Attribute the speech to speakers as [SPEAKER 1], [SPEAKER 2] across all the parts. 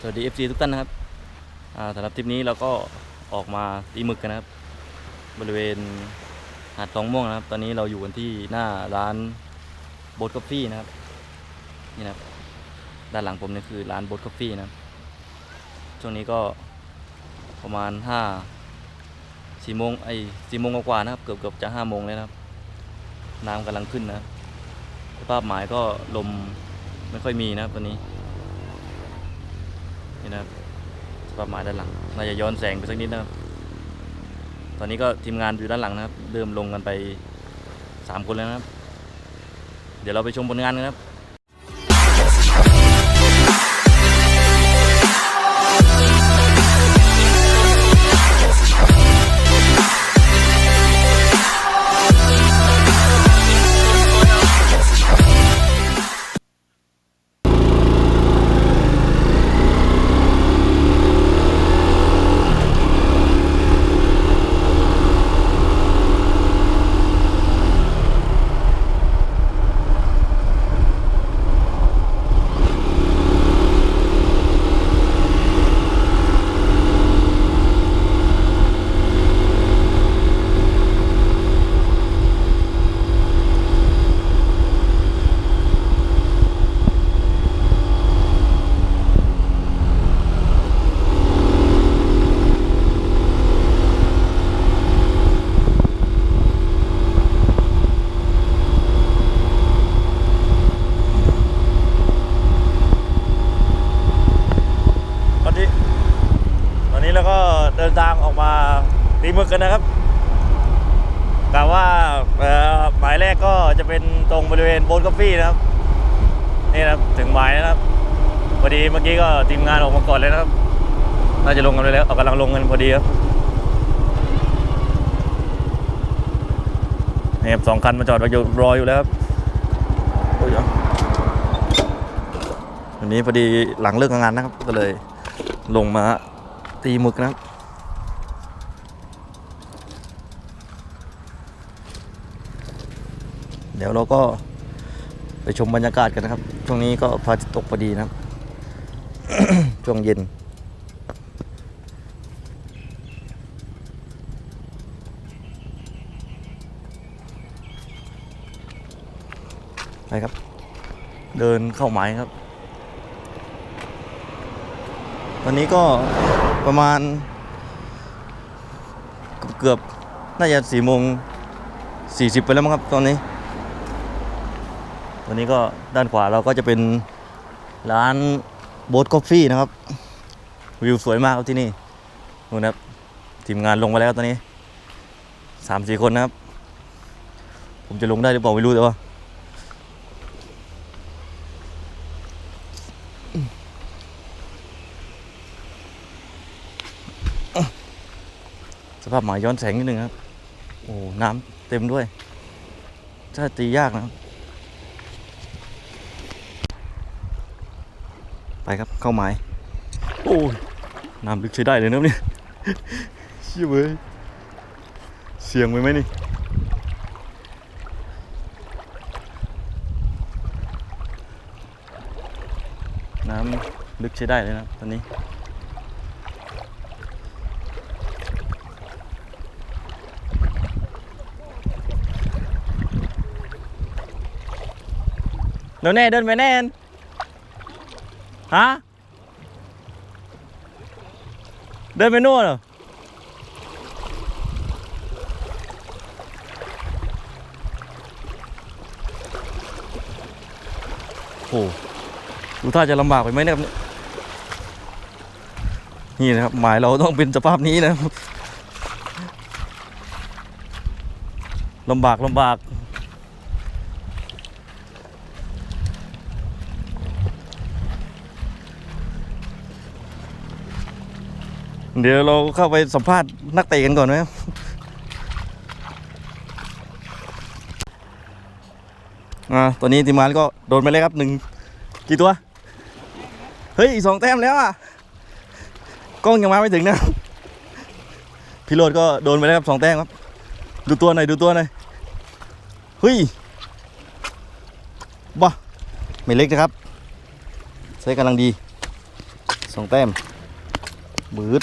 [SPEAKER 1] สวัสดี FC ทุกท่านนะครับสำหรับทริปนี้เราก็ออกมาตีหมึกกันนะครับ บริเวณหาดทองม่วงนะครับ ตอนนี้เราอยู่กันที่หน้าร้านโบ t กาแฟนะครับนี่นะครับด้านหลังผมนี่คือร้านโบ t กาแฟนะครับช่วงนี้ก็ประมาณห้าสี่โมงไอ้สี่โมงกว่าๆนะครับ เกือบเกือบจะห้าโมงเลยนะครับน้ำกำลังขึ้นนะสภาพหมายก็ลมไม่ค่อยมีนะครับตอนนี้ นะครับสภาพหมาด้านหลังน่าจะย้อนแสงไปสักนิดนะครับ ตอนนี้ก็ทีมงานอยู่ด้านหลังนะครับ เริ่มลงกันไปสามคนแล้วนะครับ เดี๋ยวเราไปชมผลงานกันครับ เดินทางออกมาตีมึกกันนะครับกะว่าเอ่อหมายแรกก็จะเป็นตรงบริเวณโบนกาแฟนะครับ นี่นะครับถึงหมายนะครับพอดีเมื่อกี้ก็ทีมงานออกมาก่อนเลยนะครับ น่าจะลงกันไปแล้วเอากำลังลงกันพอดีครับนี่ครับสองคันมาจอดรออยู่รออยู่แล้วครับโอ้ยวันนี้พอดีหลังเลิกงานนะครับ ก็เลยลงมาตีมึกนะครับ เดี๋ยวเราก็ไปชมบรรยากาศกันนะครับ ช่วงนี้ก็พระอาทิตย์ตกพอดีนะครับ ช่วงเย็นไปครับ เดินเข้าหมายครับ ตอนนี้ก็ประมาณ เกือบน่าจะสี่โมงสี่สิบไปแล้วมั้งครับตอนนี้ ตอนนี้ก็ด้านขวาเราก็จะเป็นร้านโบ๊ทกาแฟนะครับ วิวสวยมากครับที่นี่นู่นะครับทีมงานลงมาแล้วตอนนี้สามสี่คนนะครับ ผมจะลงได้หรือเปล่าไม่รู้แต่ว่าสภาพหมายย้อนแสงนิดนึงครับ โอ้ น้ำเต็มด้วยถ้าตียากนะครับ ไปครับเข้าหมายโอ้ยน้ำลึกใช้ได้เลยนะเนี่ยเชี่ยเว้ยเสียงไปไหมนี่น้ำลึกใช้ได้เลยนะตอนนี้เดี๋ยวแน่เดินไปแน่น ฮะ เดินไปนู่นเหรอ โอ้ดูท่าจะลำบากไปไหมเนี่ยครับนี่นะครับ หมายเราต้องเป็นสภาพนี้นะลำบากลำบาก เดี๋ยวเราเข้าไปสัมภาษณ์นักเตะกันก่อนไหมครับอ่าตอนนี้ทีมงานก็โดนไปเลยครับหนึ่งกี่ตัว เฮ้ยสองแต้มแล้วอะ กล้องยังมาไม่ถึงนะพี่โรดก็โดนไปแล้วครับสองแต้มครับ ดูตัวหน่อยดูตัวหน่อยเฮ้ยบ้าไม่เล็กนะครับใช้กำลังดีสองแต้มบืด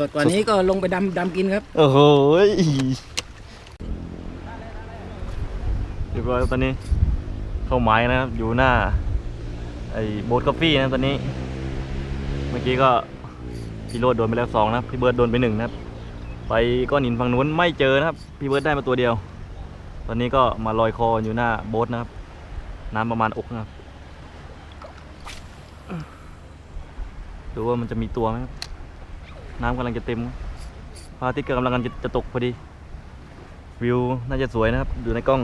[SPEAKER 2] สดกว่านี้ก็ลงไปดำดำกินครับ
[SPEAKER 1] โอ้โหยเรียบร้อยตอนนี้ เข้าหมายนะครับ อยู่หน้า ไอ้โบ๊ทกาแฟนะตอนนี้ เมื่อกี้ก็พี่โรดโดนไปแล้วสองนะพี่เบิร์ดโดนไปหนึ่งนะครับ ไปก้อนหินฝั่งนู้นไม่เจอนะครับ พี่เบิร์ดได้มาตัวเดียว ตอนนี้ก็มาลอยคออยู่หน้าโบ๊ทนะครับ น้ำประมาณอกนะครับดูว่ามันจะมีตัวไหมครับ น้ำกำลังจะเต็มพระอาทิตย์ก็กำลังจะจะตกพอดี วิวน่าจะสวยนะครับ ดูในกล้อง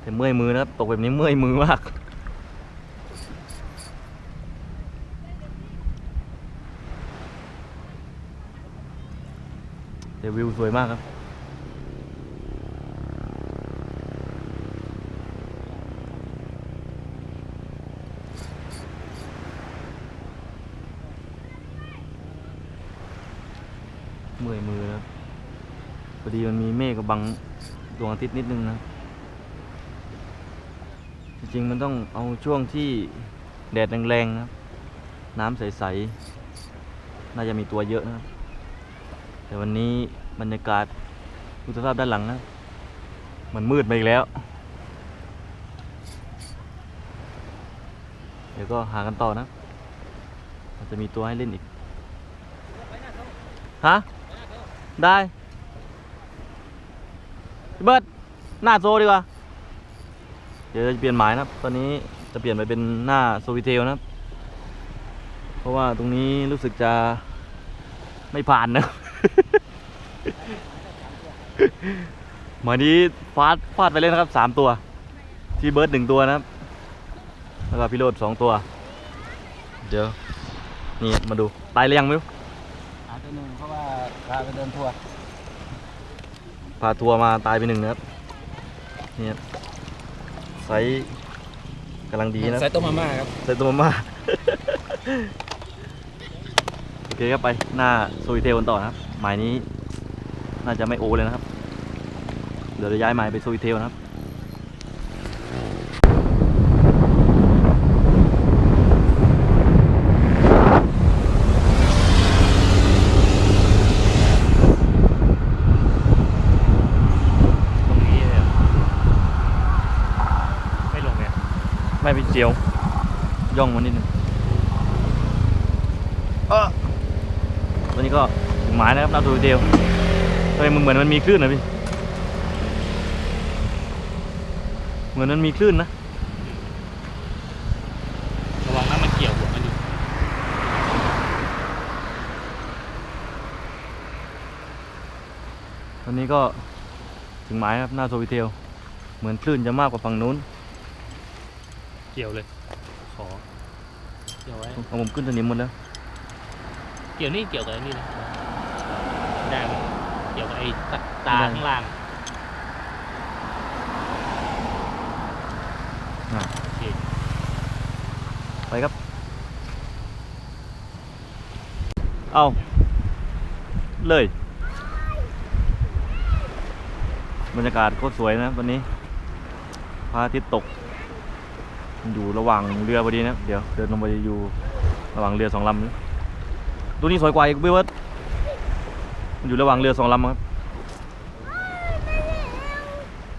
[SPEAKER 1] แต่เมื่อยมือนะครับ ตกแบบนี้เมื่อยมือมากแต่วิวสวยมากครับ เมื่อยมือนะครับ พอดีมันมีเมฆกับบังดวงอาทิตย์นิดนึงนะ จริงๆมันต้องเอาช่วงที่แดดแรงๆนะน้ำใสๆ น่าจะมีตัวเยอะนะ แต่วันนี้บรรยากาศดูสภาพด้านหลังนะ มันมืดไปอีกแล้ว เดี๋ยวก็หากันต่อนะอาจจะมีตัวให้เล่นอีก ฮะ ได้ พี่เบิร์ดหน้าโซดีกว่า เดี๋ยวจะเปลี่ยนหมายนะครับ ตอนนี้จะเปลี่ยนไปเป็นหน้าโซวิเทลนะครับ เพราะว่าตรงนี้รู้สึกจะไม่ผ่านนะหมายนี้ฟาดฟาดไปเลยนะครับสามตัว ที่เบิร์ดหนึ่งตัวนะครับ แล้วก็พี่โรดสองตัว เดี๋ยว นี่มาดู ตายหรือยังไม่รู้
[SPEAKER 2] หาตัวหนึ่งเพราะว่าพาไปเดินทัวร์
[SPEAKER 1] พาทัวร์มาตายไปหนึ่งนะครับเนี่ยไซส์กำลังดีนะ
[SPEAKER 2] ใส่ต้มมาม่าครับ
[SPEAKER 1] ไซส์ตัวมาม่าโอเคครับไปหน้าโซยเทลกันต่อนะครับหมายนี้น่าจะไม่โอเลยนะครับ เดี๋ยวจะย้ายหมายไปโซยเทลนะครับ
[SPEAKER 3] ตรงนี้เลยเหรอไม่ลงเนี่ย
[SPEAKER 1] ไม่ไปเจียว ย่องมานิดหนึงเออตัวนี้ก็ถึงหมายนะครับหน้าโซยเทลทำไมมึงเหมือนมันมีคลื่นนะพี่ เหมือนมันมีคลื่นนะ
[SPEAKER 3] ระวังนะมันเกี่ยวหัวมันอยู่
[SPEAKER 1] ตอนนี้ก็ถึงหมายครับหน้าโซวิเทล เหมือนคลื่นจะมากกว่าฝั่งนู้น
[SPEAKER 3] เกี่ยวเลย ขอ เกี่ยวไว้
[SPEAKER 1] เอาผมขึ้นสนิมหมดแล้ว
[SPEAKER 3] เกี่ยวนี่เกี่ยวกับไอ้นี่นะได้ไหมเกี่ยวกับไอ้ตาตา
[SPEAKER 1] ได้
[SPEAKER 3] ข้างล่าง
[SPEAKER 1] อะ
[SPEAKER 3] โอเค
[SPEAKER 1] ไปครับ เอาเลย บรรยากาศโคตรสวยนะวันนี้พระอาทิตย์ตก อยู่ระหว่างเรือพอดีนะเดี๋ยวเดินลงไปอยู่ระหว่างเรือสองลำนี้ตัวนี้สวยกว่าอีกเบิร์ดมันอยู่ระหว่างเรือสองลำครับ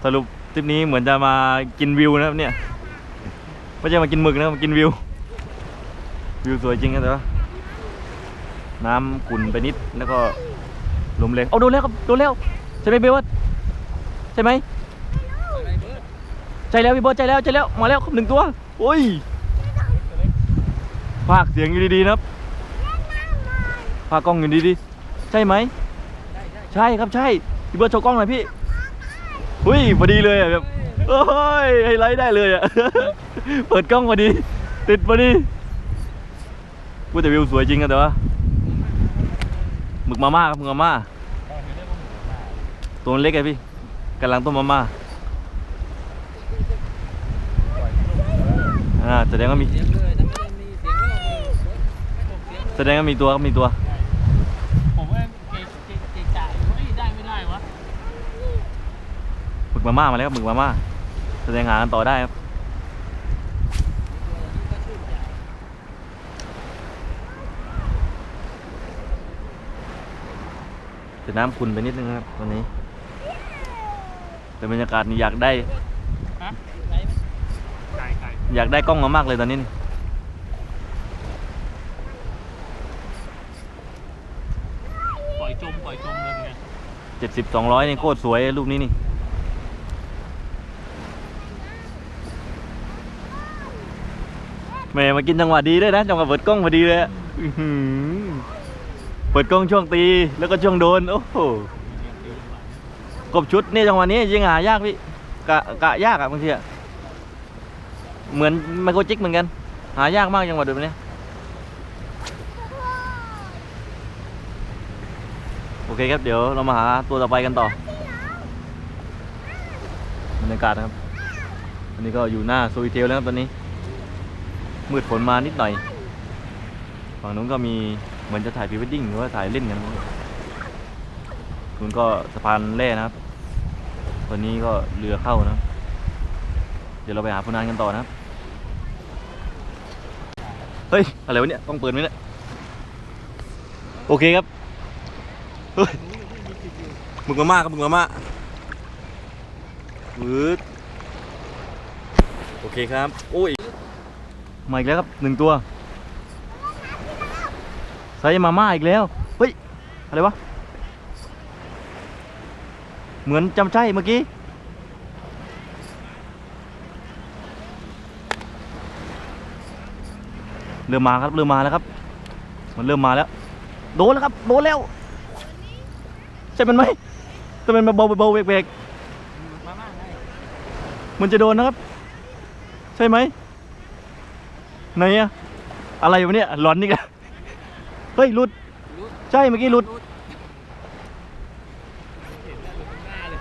[SPEAKER 1] สรุปทริปนี้เหมือนจะมากินวิวนะครับเนี่ยไม่ใช่มากินหมึกนะมากินวิว วิวสวยจริงนะแต่ว่าน้ำขุ่นไปนิดแล้วก็ลมแรงเอาโดนแล้วครับโดนแล้วใช่ไหมเบลวัตใช่ไหม ใช่แล้วพี่เบิร์ดใช่แล้วใช่แล้วมาแล้วครับหนึ่งตัวโอ้ยภาคเสียงอยู่ดีๆนะครับภาคกล้องอยู่ดีๆใช่ไหมใช่ครับใช่พี่เบิร์ดโชว์กล้องหน่อยพี่หุ้ยพอดีเลยอะแบบโอ้ยไฮไลท์ได้เลยอะเปิดกล้องพอดี ติดพอดีพูดแต่วิวสวยจริงอะแต่ว่าหมึกมาม่าครับหมึกมาม่าตัวเล็กไงพี่กำลังต้มมาม่า อ่าแสดงว่ามี
[SPEAKER 2] แส
[SPEAKER 1] ดงว่ามีตัวครับมีตัว
[SPEAKER 3] ผมว่าเกเกเกจ่ายเฮ้ยได้ไม่ได้วะ
[SPEAKER 1] หมึกมาม่ามาแล้วครับหมึกมาม่าแสดงหากันต่อได้ครับแต่น้ำขุ่นไปนิดนึงครับตอนนี้ แต่บรรยากาศนี่อยากได้ อยากได้กล้องมามากเลยตอนนี้นี่
[SPEAKER 3] ปล่อยจมปล่อยจมเลยไง
[SPEAKER 1] เจ็ดสิบสองร้อยนี่โคตรสวยลูกนี้นี่แม่มากินจังหวะดีด้วยนะจังหวะเปิดกล้องพอดีเลยอะอื้อหือเปิดกล้องช่วงตีแล้วก็ช่วงโดนโอ้โหกบชุดนี่จังหวะนี้ยิงหายากพี่กะกะยากอะบางทีอะ เหมือนไมโครจิกเหมือนกัน หายากมากจังหวะแบบนี้โอเคครับ เดี๋ยวเรามาหาตัวต่อไปกันต่อบรรยากาศนะครับอันนี้ก็อยู่หน้าโซยเทลแล้วครับตอนนี้ มืดฝนมานิดหน่อย ฝั่งนู้นก็มีเหมือนจะถ่ายพรีเวดดิ้งหรือว่าถ่ายเล่นกันนู้นก็สะพานแร่นะครับ ตอนนี้ก็เรือเข้านะ เดี๋ยวเราไปหาพนานกันต่อนะครับ เฮ้ย อะไรวะเนี่ยต้องเปิดไหมเนี่ย โอเคครับ เฮ้ยมึงมาม่าครับมึงมาม่าวืดโอเคครับ โอ้ยมาอีกแล้วครับหนึ่งตัวไซส์มาม่าอีกแล้ว เฮ้ย อะไรวะ เหมือนจำใช่เมื่อกี้ เริ่มมาครับเริ่มมาแล้วครับ มันเริ่มมาแล้ว โดนแล้วครับโดนแล้ว ใช่มันไหมแต่มันมาเบาเบาๆเบรก
[SPEAKER 2] มาม่าไง
[SPEAKER 1] ๆมันจะโดนนะครับ ใช่ไหมไหนอะอะไรวะเนี่ยหลอนนี่กันเฮ้ยหลุด
[SPEAKER 2] รู้
[SPEAKER 1] ใช่เมื่อกี้หลุด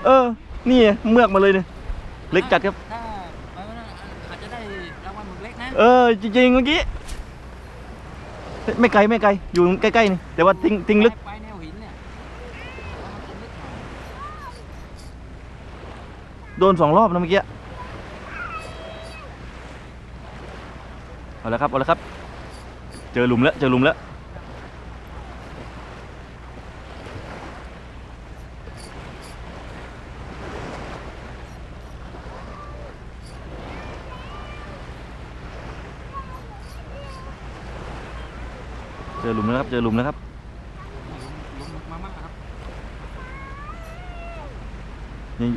[SPEAKER 1] เออ นี่ไงเมือกมาเลยเนี่ยเล็กจัดครับ
[SPEAKER 2] ถ้าไปวันนั้นอาจจะได้รางวัลหมึกเล็กนะ
[SPEAKER 1] เออ จริงๆเมื่อกี้เฮ้ย ไม่ไกลไม่ไกลอยู่ใกล้ๆนี่แต่ว่าทิ้งทิ้งลึก
[SPEAKER 2] ไปแนวหินเนี่ยแล้วมันจะลึกหน่อย
[SPEAKER 1] โดนสองรอบนะเมื่อกี้เอาละครับเอาละครับ เจอหลุมแล้วเจอหลุมแล้ว จอหลุมแล้วครับ เจอหลุมแล้วครับ
[SPEAKER 2] หลุมหมึกมาม่าครับ
[SPEAKER 1] นี่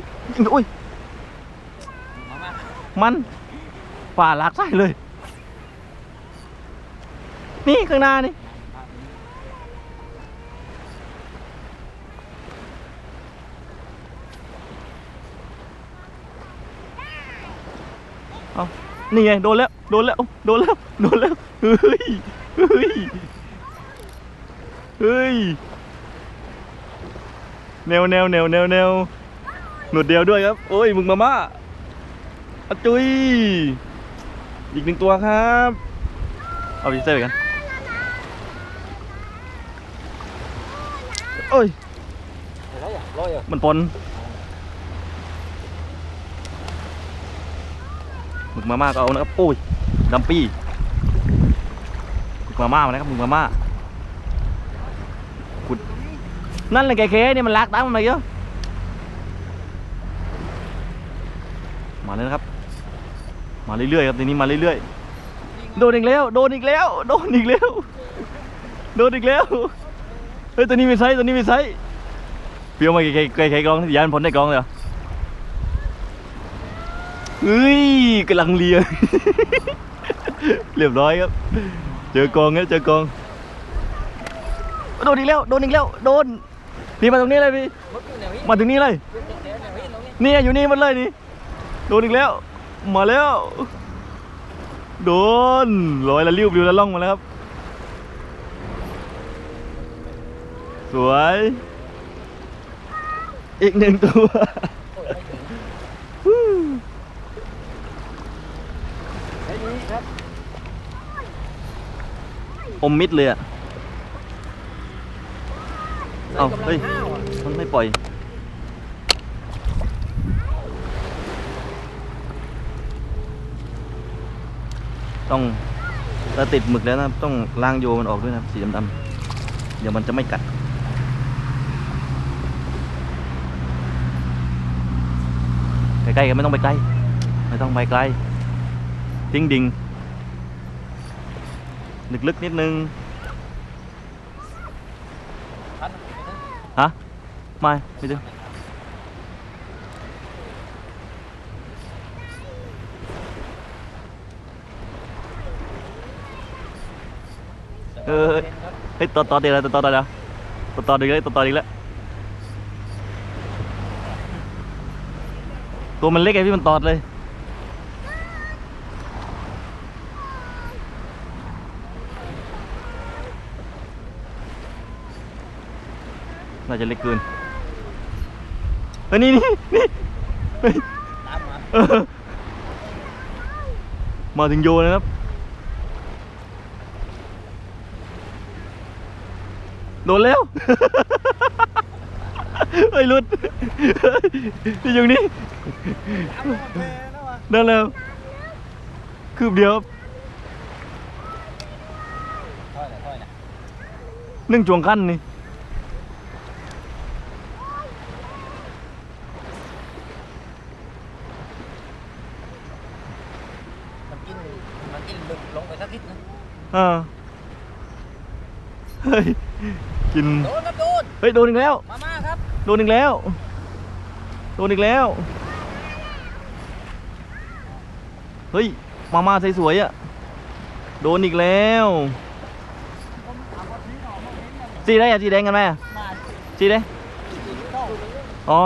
[SPEAKER 1] อุ้ย
[SPEAKER 2] มั
[SPEAKER 1] นฝ่าลากไส้เลย นี่ข้างหน้านี่เอานี่ไง โดนแล้ว โดนแล้ว โดนแล้ว โดนแล้ว เฮ้ย เฮ้ย เฮ้ยแนวแนวแนวแนวแนวหนวดเดียวด้วยครับ โอ้ย มึงมาม่าอจุยอีกหนึ่งตัวครับ เอาพิเศษไปกันโอ้ยมันปนหมึกมาม่าก็เอานะครับ โอ้ยดัมปี้หมึกมาม่ามานะครับหมึกมาม่าขุด นั่นแหละแกเคนี่มันลากตามมันมาเยอะมาเลยนะครับ มาเรื่อยๆครับทีนี้มาเรื่อยๆโดนอีกแล้วโดนอีกแล้วโดนอีกแล้วโดนอีกแล้วเฮ้ยตัวนี้มีไซส์ตัวนี้มีไซส์เปรียวมาไกลๆไกลกองยานพ้นได้กองเลยเหรอเฮ้ยกำลังเลียเรียบร้อยครับ เจอกองแล้วเจอกองโดนอีกแล้วโดนอีกแล้วโดน พี่มาตรงนี้เลยพี่
[SPEAKER 2] รถอยู่แนวหิน
[SPEAKER 1] มาถึงนี่เลย
[SPEAKER 2] รถแนวแนวหินตรงนี้
[SPEAKER 1] นี่อยู่นี่หมันเลยนี่ โดนอีกแล้ว มาแล้ว โดนลอยละลิ้วปลิวละล่องมาแล้วครับ สวย อีกหนึ่งตัว
[SPEAKER 2] โอ้ยไม่ถึงไอ้นี่ครับ
[SPEAKER 1] อมมิดเลยอะ เอาเฮ้ย มันไม่ปล่อย ต้องถ้าติดหมึกแล้วนะ ต้องล้างโยมันออกด้วยนะ สีดำๆเดี๋ยวมันจะไม่กัด ใกล้ๆกันไม่ต้องไปไกล ไม่ต้องไปไกล ทิ้งดิง่งลึกๆนิดนึง ฮะไม่ไม่ถึงเออเฮ้ยต่อต่อเดี๋ยวต่อต่อเดี๋ยวต่อต่อเดี๋ยวต่อต่ออีกแล้วตัวมันเล็กไงพี่มันตอดเลย จะเล็กเกินเฮ้ยนี่นี่นี่เฮ้ย
[SPEAKER 2] ตามา
[SPEAKER 1] เออมาถึงโยนะครับ โดนแล้ว เฮ้ยลุดนี่อยู่นี่นั่นแล้วคืบเดียว
[SPEAKER 2] หนึ่
[SPEAKER 1] งจวงขั้นนี่
[SPEAKER 2] กินมันกิน ลึกลงไปสักนิดนึง
[SPEAKER 1] อ่าเฮ้ยกิน
[SPEAKER 2] โดนครับโดน
[SPEAKER 1] เฮ้ยโดนอีกแล้ว
[SPEAKER 2] มาม่าครับ
[SPEAKER 1] โดนอีกแล้ว โดนอีกแล้ว เฮ้ย มาม่าใสสวยๆอะโดนอีกแล้วสีได้อะสีแดงกันไหมอะ
[SPEAKER 2] มา
[SPEAKER 1] สีแดง
[SPEAKER 2] กินเข้า
[SPEAKER 1] อ๋อ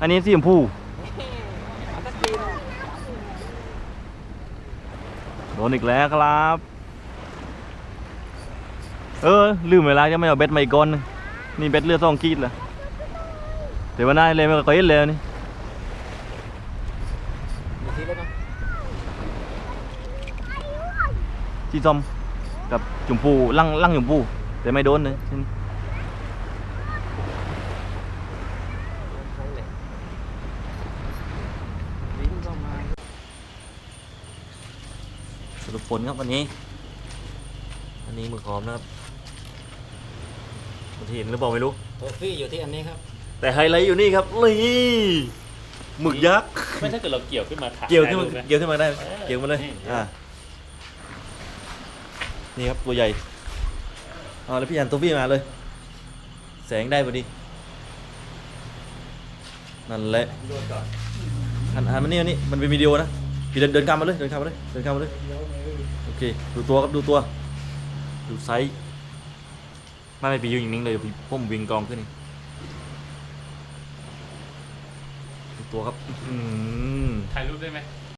[SPEAKER 1] อันนี้สีชมพู
[SPEAKER 2] มาสักทีหนึ่ง
[SPEAKER 1] โดนอีกแล้วครับ เออ ลืมเวลาจะไม่เอาเบ็ดมาอีกก้อนหนึงนี่เบ็ดเลือดสองขีดละแต่ว่าน่าเลยไม่ค่อยเห็นเลยนี่
[SPEAKER 2] ดูทีเลยเนาะ
[SPEAKER 1] สีส้มกับชมพูลั่งลั่งชมพูแต่ไม่โดนเลย
[SPEAKER 2] ใช่เลยวิ่งเข้ามา
[SPEAKER 1] สรุปผลครับวันนี้ อันนี้มือขอมนะครับมันเห็นหรือเปล่าไม่รู้
[SPEAKER 2] โทฟี่อยู่ที่อันนี้ครับ
[SPEAKER 1] แต่ไฮไลท์อยู่นี่ครับนี่หมึกยักษ์
[SPEAKER 3] ไม่ถ้าเกิดเราเกี่ยวขึ้นมาถ่าย
[SPEAKER 1] เกี่ยวขึ้นมา
[SPEAKER 3] ได้รูปไห
[SPEAKER 1] เกี่ยวขึ้นมาได้
[SPEAKER 3] เออ
[SPEAKER 1] เกี่ยวมาเลย
[SPEAKER 3] นี่
[SPEAKER 1] อ่า นี่ครับตัวใหญ่ เอาแล้วพี่ยันตัวพี่มาเลย แสงได้พอดี นั่นแหละหันหันมานี่มานี่มันเป็นวิดีโอนะพี่เดินเดินข้ามมาเลย เดินข้ามมาเลย เดินข้ามมาเลยโอ เค ดูตัวครับดูตัว ดูไซส์ไม่ไม่พี่ยืนอย่างนี้เลยพี่พุ่มวิ่งกองขึ้นนี่ดูตัวครับ
[SPEAKER 3] ถ่ายรูปได้ไหม